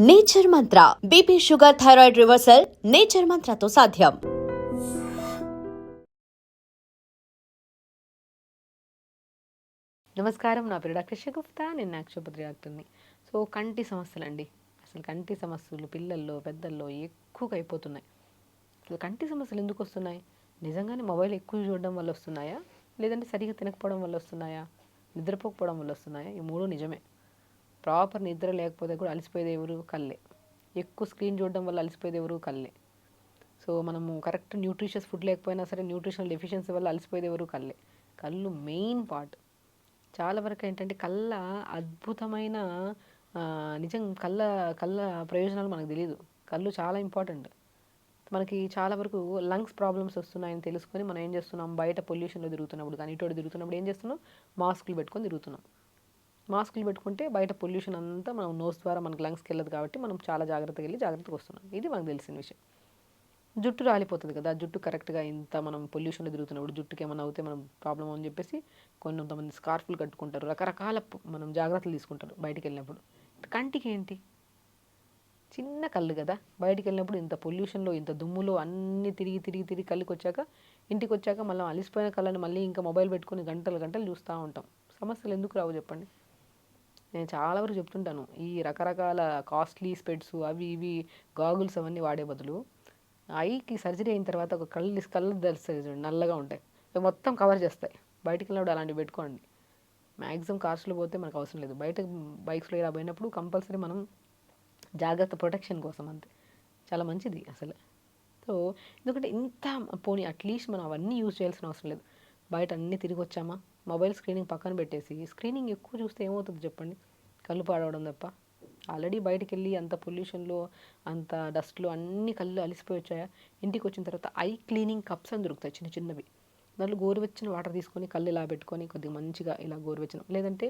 Nature Mantra BP sugar thyroid reversal Nature మంత్రతో సాధ్యం. నమస్కారం నా పేరు డాక్టర్ గుప్తా నేను నాక్షోపత్రి డాక్టర్ని సో కంటి సమస్యలు అండి అసలు కంటి సమస్యలు పిల్లల్లో పెద్దల్లో ఎక్కువగా అయిపోతున్నాయి. అసలు కంటి సమస్యలు ఎందుకు వస్తున్నాయి? నిజంగానే మొబైల్ ఎక్కువ చూడడం వల్ల వస్తున్నాయా? లేదంటే సరిగా తినకపోవడం వల్ల వస్తున్నాయా? నిద్రపోకపోవడం వల్ల వస్తున్నాయా? ఈ మూడు నిజమే. ప్రాపర్ నిద్ర లేకపోతే కూడా అలసిపోయేది ఎవరు? కళ్ళే. ఎక్కువ స్క్రీన్ చూడడం వల్ల అలసిపోయేది ఎవరు? కళ్ళే. సో మనము కరెక్ట్ న్యూట్రిషియస్ ఫుడ్ లేకపోయినా సరే న్యూట్రిషనల్ డెఫిషియన్సీ వల్ల అలసిపోయేది ఎవరు? కళ్ళే. కళ్ళు మెయిన్ పార్ట్. చాలా వరకు ఏంటంటే కళ్ళ అద్భుతమైన నిజం కళ్ళ కళ్ళ ప్రయోజనాలు మనకు తెలియదు కళ్ళు చాలా ఇంపార్టెంట్. మనకి చాలా వరకు లంగ్స్ ప్రాబ్లమ్స్ వస్తున్నాయని తెలుసుకొని మనం ఏం చేస్తున్నాం? బయట పొల్యూషన్లో తిరుగుతున్నప్పుడు కానీ ఇటు తిరుగుతున్నప్పుడు ఏం చేస్తున్నాం? మాస్కులు పెట్టుకొని తిరుగుతున్నాం. మాస్కులు పెట్టుకుంటే బయట పొల్యూషన్ అంతా మనం నోస్ ద్వారా మనకి లంగ్స్కి వెళ్ళదు కాబట్టి మనం చాలా జాగ్రత్తగా వెళ్ళి జాగ్రత్తగా వస్తున్నాం. ఇది మనకు తెలిసిన విషయం. జుట్టు రాలిపోతుంది కదా జుట్టు కరెక్ట్గా ఇంత మనం పొల్యూషన్లో తిరుగుతున్నప్పుడు జుట్టుకి ఏమైనా అవుతే మనం ప్రాబ్లం అని చెప్పేసి కొంతమంది స్కార్ఫ్లు కట్టుకుంటారు. రకరకాల మనం జాగ్రత్తలు తీసుకుంటారు బయటికి వెళ్ళినప్పుడు. కంటికి ఏంటి? చిన్న కళ్ళు కదా. బయటికి వెళ్ళినప్పుడు ఇంత పొల్యూషన్లో ఇంత దుమ్ములో అన్ని తిరిగి తిరిగి తిరిగి కళ్ళకి వచ్చాక ఇంటికి వచ్చాక మళ్ళీ అలిసిపోయిన కళ్ళని మళ్ళీ ఇంకా మొబైల్ పెట్టుకొని గంటలు గంటలు చూస్తూ ఉంటాం. సమస్యలు ఎందుకు రావు చెప్పండి? నేను చాలా వరకు చెప్తుంటాను. ఈ రకరకాల కాస్ట్లీ స్పెడ్స్ అవి ఇవి గాగుల్స్ అవన్నీ వాడే బదులు ఐకి సర్జరీ అయిన తర్వాత ఒక కళ్ళు కళ్ళు తెలుస్తాయి చూడండి నల్లగా ఉంటాయి. అవి మొత్తం కవర్ చేస్తాయి. బయటికి వెళ్ళినప్పుడు అలాంటివి పెట్టుకోండి. మ్యాక్సిమం కాస్ట్లో పోతే మనకు అవసరం లేదు. బయట బైక్స్లో ఇలా పోయినప్పుడు కంపల్సరీ మనం జాగ్రత్త ప్రొటెక్షన్ కోసం అంతే. చాలా మంచిది అసలు. సో ఎందుకంటే ఇంత పోనీ అట్లీస్ట్ మనం అవన్నీ యూజ్ చేయాల్సిన అవసరం లేదు. బయట అన్నీ తిరిగి వచ్చామా? మొబైల్ స్క్రీనింగ్ పక్కన పెట్టేసి స్క్రీనింగ్ ఎక్కువ చూస్తే ఏమవుతుంది చెప్పండి? కళ్ళు పాడవడం తప్ప. ఆల్రెడీ బయటికి వెళ్ళి అంత పొల్యూషన్లో అంత డస్ట్లో అన్ని కళ్ళు అలిసిపోయి వచ్చాయా? ఇంటికి వచ్చిన తర్వాత ఐ క్లీనింగ్ కప్స్ అని దొరుకుతాయి చిన్న చిన్నవి. దాంట్లో గోరువెచ్చని వాటర్ తీసుకొని కళ్ళు ఇలా పెట్టుకొని కొద్దిగా మంచిగా ఇలా గోరువెచ్చని లేదంటే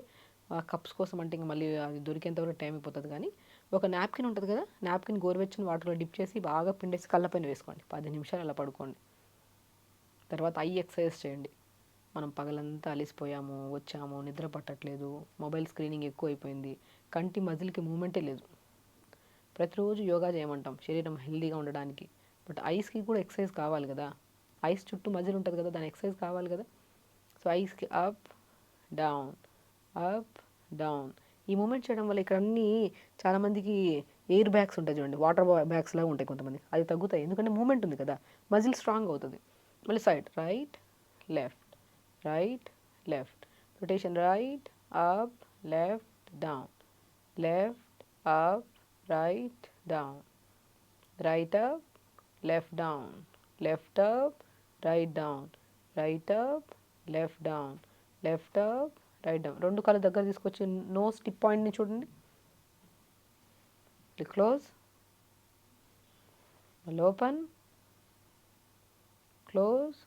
ఆ కప్స్ కోసం అంటే ఇంకా మళ్ళీ అది దొరికేంతవరకు టైం అయిపోతుంది కానీ ఒక నాప్కిన్ ఉంటుంది కదా నాప్కిన్ గోరువెచ్చని వాటర్లో డిప్ చేసి బాగా పిండేసి కళ్ళపైన వేసుకోండి. పది నిమిషాలు అలా పడుకోండి. తర్వాత ఐ ఎక్సర్సైజ్ చేయండి. మనం పగలంతా అలిసిపోయాము వచ్చాము నిద్ర పట్టట్లేదు మొబైల్ స్క్రీనింగ్ ఎక్కువైపోయింది కంటి మజిల్కి మూమెంటే లేదు. ప్రతిరోజు యోగా చేయమంటాం శరీరం హెల్దీగా ఉండడానికి. బట్ ఐస్కి కూడా ఎక్సర్సైజ్ కావాలి కదా. ఐస్ చుట్టూ మజిల్ ఉంటుంది కదా దాని ఎక్సర్సైజ్ కావాలి కదా. సో ఐస్కి అప్ డౌన్ అప్ డౌన్. ఈ మూమెంట్ చేయడం వల్ల ఇక్కడ అన్నీ చాలామందికి ఎయిర్ బ్యాగ్స్ ఉంటాయి చూడండి వాటర్ బ్యాగ్స్ లాగా ఉంటాయి కొంతమంది. అది తగ్గుతాయి. ఎందుకంటే మూమెంట్ ఉంది కదా మజిల్ స్ట్రాంగ్ అవుతుంది. మళ్ళీ side right left. Right left rotation right up left down left up right down right up left down left up right down right up left down left up right down రెండు కాళ్ళు దగ్గర తీసుకొచ్చి no strip పాయింట్ని చూడండి. Close మళ్ళీ open close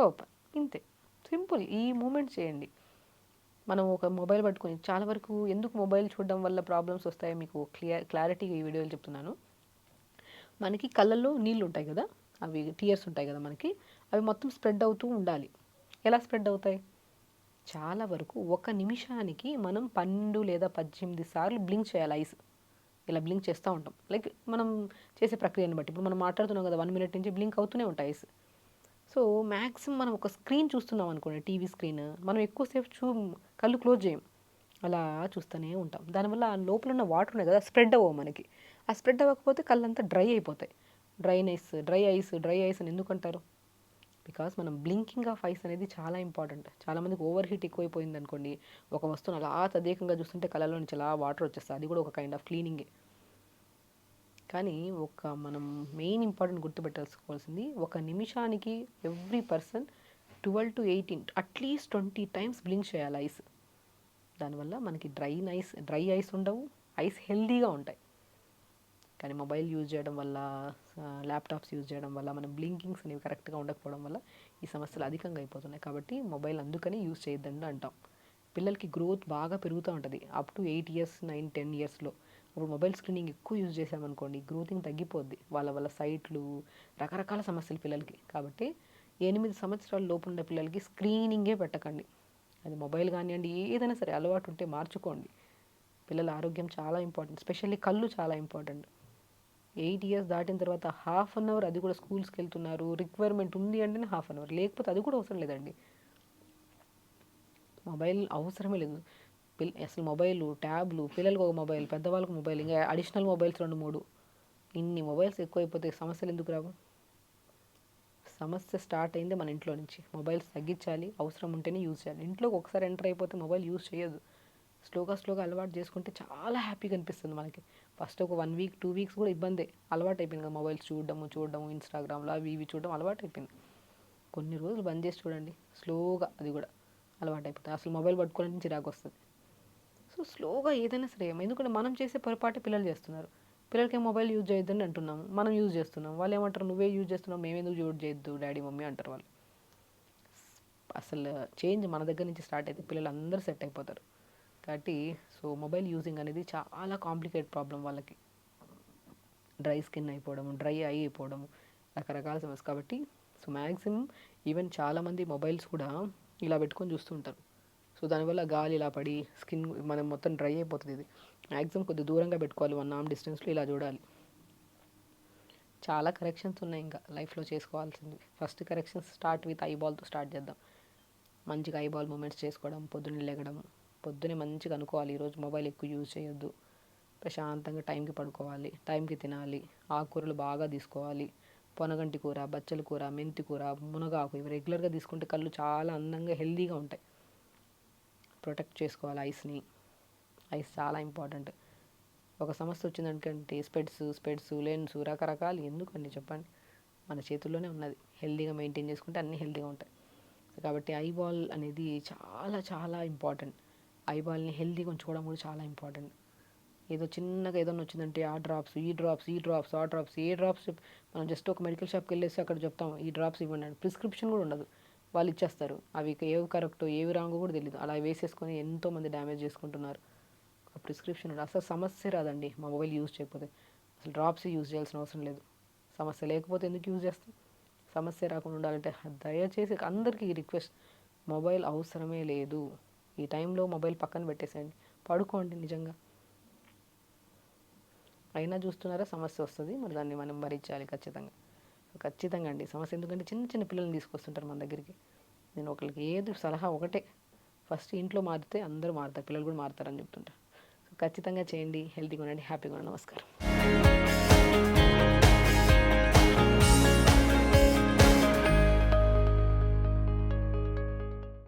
open ఇంతే. Simple. ఈ moment చేయండి. మనం ఒక మొబైల్ పట్టుకొని చాలా వరకు ఎందుకు మొబైల్ చూడడం వల్ల ప్రాబ్లమ్స్ వస్తాయో మీకు క్లియర్ క్లారిటీగా ఈ వీడియోలు చెప్తున్నాను. మనకి కళ్ళల్లో నీళ్ళు ఉంటాయి కదా? అవి టీయర్స్ ఉంటాయి కదా మనకి? అవి మొత్తం స్ప్రెడ్ అవుతూ ఉండాలి. ఎలా స్ప్రెడ్ అవుతాయి? చాలా వరకు ఒక నిమిషానికి మనం పన్నెండు లేదా పద్దెనిమిది సార్లు బ్లింక్ చేయాలి ఐస్. ఇలా బ్లింక్ చేస్తూ ఉంటాం. లైక్ మనం చేసే ప్రక్రియను బట్టి. ఇప్పుడు మనం మాట్లాడుతున్నాం కదా వన్ మినిట్ నుంచి బ్లింక్ అవుతూనే ఉంటాయి ఐస్. సో మ్యాక్సిమం మనం ఒక స్క్రీన్ చూస్తున్నాం అనుకోండి టీవీ స్క్రీన్. మనం ఎక్కువసేపు చూ కళ్ళు క్లోజ్ చేయం. అలా చూస్తూనే ఉంటాం. దానివల్ల ఆ లోపల ఉన్న వాటర్ ఉన్నాయి కదా స్ప్రెడ్ అవ్వవు మనకి. ఆ స్ప్రెడ్ అవ్వకపోతే కళ్ళంతా డ్రై అయిపోతాయి. Dryness dry eyes dry eyes అని ఎందుకు అంటారు బికాస్ మనం బ్లింకింగ్ ఆఫ్ ఐస్ అనేది చాలా ఇంపార్టెంట్. చాలామందికి ఓవర్ హీట్ ఎక్కువైపోయింది అనుకోండి ఒక వస్తువును అలా తదేకంగా చూస్తుంటే కళ్ళలో నుంచి అలా వాటర్ వచ్చేస్తుంది అది కూడా ఒక కైండ్ ఆఫ్ క్లీనింగే. కానీ ఒక మనం మెయిన్ ఇంపార్టెంట్ గుర్తుపెట్టాల్సుకోవాల్సింది ఒక నిమిషానికి every person twelve to eighteen at least twenty times blink చేయాలి ఐస్ దానివల్ల మనకి డ్రై ఐస్ డ్రై ఐస్ ఉండవు ఐస్ హెల్దీగా ఉంటాయి. కానీ మొబైల్ యూజ్ చేయడం వల్ల ల్యాప్టాప్స్ యూజ్ చేయడం వల్ల మనం బ్లింకింగ్స్ అనేవి కరెక్ట్గా ఉండకపోవడం వల్ల ఈ సమస్యలు అధికంగా అయిపోతున్నాయి. కాబట్టి మొబైల్ అందుకని యూజ్ చేయొద్దండి అంటాం. పిల్లలకి గ్రోత్ బాగా పెరుగుతూ ఉంటుంది. Up to eight years nine ten ఇయర్స్లో ఇప్పుడు మొబైల్ స్క్రీనింగ్ ఎక్కువ యూజ్ చేసామనుకోండి గ్రోతింగ్ తగ్గిపోద్ది. వాళ్ళ వల్ల సైట్లు రకరకాల సమస్యలు పిల్లలకి. కాబట్టి ఎనిమిది సంవత్సరాల లోపున్న పిల్లలకి స్క్రీనింగే పెట్టకండి. అది మొబైల్ కానివ్వండి ఏదైనా సరే అలవాటు ఉంటే మార్చుకోండి. పిల్లల ఆరోగ్యం చాలా ఇంపార్టెంట్. స్పెషల్లీ కళ్ళు చాలా ఇంపార్టెంట్. ఎయిట్ ఇయర్స్ దాటిన తర్వాత హాఫ్ అన్ అవర్ అది కూడా స్కూల్స్కి వెళ్తున్నారు రిక్వైర్మెంట్ ఉంది అంటేనే హాఫ్ అన్ అవర్. లేకపోతే అది కూడా అవసరం లేదండి. మొబైల్ అవసరమే లేదు. పిల్ అసలు మొబైల్ ట్యాబ్లు పిల్లలకు ఒక మొబైల్ పెద్దవాళ్ళకు మొబైల్ ఇంకా అడిషనల్ మొబైల్స్ రెండు మూడు. ఇన్ని మొబైల్స్ ఎక్కువైపోతే సమస్యలు ఎందుకు రావు? సమస్య స్టార్ట్ అయింది మన ఇంట్లో నుంచి. మొబైల్స్ తగ్గించాలి అవసరం ఉంటేనే యూజ్ చేయాలి. ఇంట్లోకి ఒకసారి ఎంటర్ అయిపోతే మొబైల్ యూజ్ చేయదు. స్లోగా స్లోగా అలవాటు చేసుకుంటే చాలా హ్యాపీగా అనిపిస్తుంది మనకి. ఫస్ట్ ఒక వన్ వీక్ టూ వీక్స్ కూడా ఇబ్బందే. అలవాటు అయిపోయింది కదా మొబైల్స్ చూడడము చూడడము ఇన్స్టాగ్రామ్లో అవి ఇవి చూడడం అలవాటు అయిపోయింది కొన్ని రోజులు బంద్ చేసి చూడండి స్లోగా అది కూడా అలవాటు అయిపోతుంది అసలు మొబైల్ పట్టుకోవడానికి చిరాకు వస్తుంది సో స్లోగా ఏదైనా సరే ఎందుకంటే మనం చేసే పొరపాటు పిల్లలు చేస్తున్నారు. పిల్లలకి మొబైల్ యూజ్ చేయొద్దని అంటున్నాము. మనం యూజ్ చేస్తున్నాం. వాళ్ళు ఏమంటారు నువ్వే యూజ్ చేస్తున్నావు. మేమెందుకు యూజ్ చేయొద్దు డాడీ మమ్మీ అంటారు వాళ్ళు. అసలు చేంజ్ మన దగ్గర నుంచి స్టార్ట్ అయితే పిల్లలు అందరూ సెట్ అయిపోతారు. కాబట్టి సో మొబైల్ యూజింగ్ అనేది చాలా కాంప్లికేట్ ప్రాబ్లం వాళ్ళకి. డ్రై స్కిన్ అయిపోవడము డ్రై ఐ అయిపోవడము రకరకాల సమస్య. కాబట్టి సో మ్యాక్సిమం ఈవెన్ చాలామంది మొబైల్స్ కూడా ఇలా పెట్టుకొని చూస్తుంటారు సో దానివల్ల గాలి ఇలా పడి స్కిన్ మనం మొత్తం డ్రై అయిపోతుంది ఇది. మ్యాక్సిమం కొద్ది దూరంగా పెట్టుకోవాలి వన్ ఆర్మ్ డిస్టెన్స్లో ఇలా చూడాలి. చాలా కరెక్షన్స్ ఉన్నాయి ఇంకా లైఫ్లో చేసుకోవాల్సింది. ఫస్ట్ కరెక్షన్స్ స్టార్ట్ విత్ ఐబాల్తో స్టార్ట్ చేద్దాం. మంచిగా ఐబాల్ మూమెంట్స్ చేసుకోవడం పొద్దున్నే లేగడం పొద్దునే మంచిగా అనుకోవాలి. ఈరోజు మొబైల్ ఎక్కువ యూజ్ చేయొద్దు. ప్రశాంతంగా టైంకి పడుకోవాలి టైంకి తినాలి ఆకుకూరలు బాగా తీసుకోవాలి. పొనగంటి కూర బచ్చల కూర మెంతి కూర మునగాకు ఇవి రెగ్యులర్గా తీసుకుంటే కళ్ళు చాలా అందంగా హెల్తీగా ఉంటాయి. ప్రొటెక్ట్ చేసుకోవాలి ఐస్ని. ఐస్ చాలా ఇంపార్టెంట్ ఒక సమస్య వచ్చిందంటే స్పెడ్స్ స్పెడ్స్ లెన్స్ రకరకాలు ఎందుకండి చెప్పండి? మన చేతుల్లోనే ఉన్నది. హెల్తీగా మెయింటైన్ చేసుకుంటే అన్నీ హెల్దీగా ఉంటాయి. కాబట్టి ఐబాల్ అనేది చాలా చాలా ఇంపార్టెంట్ ఐబాల్ని హెల్దీగా ఉంచుకోవడం కూడా చాలా ఇంపార్టెంట్ ఏదో చిన్నగా ఏదైనా వచ్చిందంటే ఆ డ్రాప్స్ ఈ డ్రాప్స్ ఈ డ్రాప్స్ ఆ డ్రాప్స్ ఏ డ్రాప్స్ మనం జస్ట్ ఒక మెడికల్ షాప్కి వెళ్ళేసి అక్కడ చెప్తాం ఈ డ్రాప్స్ ఇవ్వండి ప్రిస్క్రిప్షన్ కూడా ఉండదు. వాళ్ళు ఇచ్చేస్తారు అవి ఏవి కరెక్ట్ ఏవి రాంగ్ కూడా తెలియదు అలా వేసేసుకొని ఎంతోమంది డ్యామేజ్ చేసుకుంటున్నారు. ప్రిస్క్రిప్షన్ అసలు సమస్య రాదండి మా మొబైల్ యూజ్ చేయకపోతే. అసలు డ్రాప్స్ యూజ్ చేయాల్సిన అవసరం లేదు. సమస్య లేకపోతే ఎందుకు యూజ్ చేస్తాం? సమస్య రాకుండా ఉండాలంటే దయచేసి అందరికీ రిక్వెస్ట్. మొబైల్ అవసరమే లేదు. ఈ టైంలో మొబైల్ పక్కన పెట్టేసేయండి. పడుకోండి నిజంగా. అయినా చూస్తున్నారా సమస్య వస్తుంది. మరి దాన్ని మనం భరించాలి ఖచ్చితంగా. ఖచ్చితంగా అండి. సమస్య ఎందుకంటే చిన్న చిన్న పిల్లల్ని తీసుకొస్తుంటారు మన దగ్గరికి. నేను ఒకరికి ఏది సలహా ఒకటే. ఫస్ట్ ఇంట్లో మారితే అందరూ మారుతారు పిల్లలు కూడా మారుతారని చెప్తుంటారు. సో ఖచ్చితంగా చేయండి. హెల్తీగా ఉండండి. హ్యాపీగా ఉండండి. నమస్కారం.